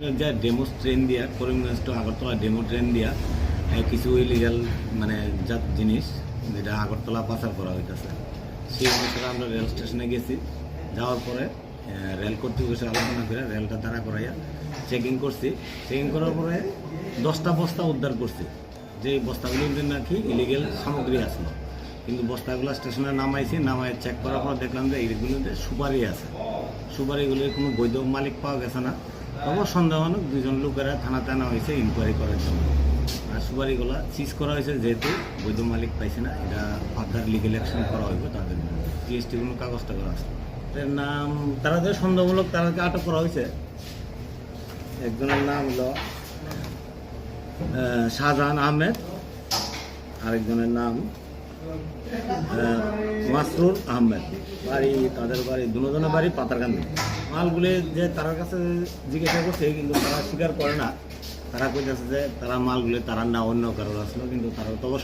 যে demo train দিয়া Karimganj to Agartala demo train দিয়া কিছু ইলিগাল মানে জাত জিনিস যেটা আগরতলা পাচার করা হইতেছে। সেই অনুসারে আমরা রেল স্টেশনে গেছি। যাওয়ার পরে রেল কর্তৃপক্ষের আলোচনা করে রেলটা দাঁড়া করাইয়া চেকিং করছি। চেকিং করার পরে দশটা বস্তা উদ্ধার করছি। যে বস্তাগুলোর জন্য নাকি ইলিগেল সামগ্রী আসলো কিন্তু বস্তাগুলো স্টেশনে নামাইছি নামাই চেক করার পর দেখলাম যে এইগুলোতে সুপারি আছে। সুপারিগুলির কোনো বৈধ মালিক পাওয়া গেছে না। তবে সন্দেহজনক দুজন লোকেরা থানা আনা হয়েছে ইনকোয়ারি করার জন্য। আর সুপারিগুলো সিজ করা হয়েছে যেহেতু বৈধ মালিক পাইছে না, এটা ফার্দার লিগেল অ্যাকশন করা হইবে তাদের জিএসটি কোনো কাগজটা করা আছে এর নাম, তারা যে সন্দেহমূলক তাদেরকে আটক করা হয়েছে, একজনের নাম হলো শাহজাহান আহমেদ, আরেকজনের নাম মাসরুর আহমেদ। বাড়ি, তাদের বাড়ি, দুজনের বাড়ি পাতারকান্দি মালগুলি যে তার কাছে জিজ্ঞাসা করছে, কিন্তু তারা স্বীকার করে না। তারা কইতেছে যে তারা মালগুলি তারা না অন্য কারোর আসলো কিন্তু তারা তবে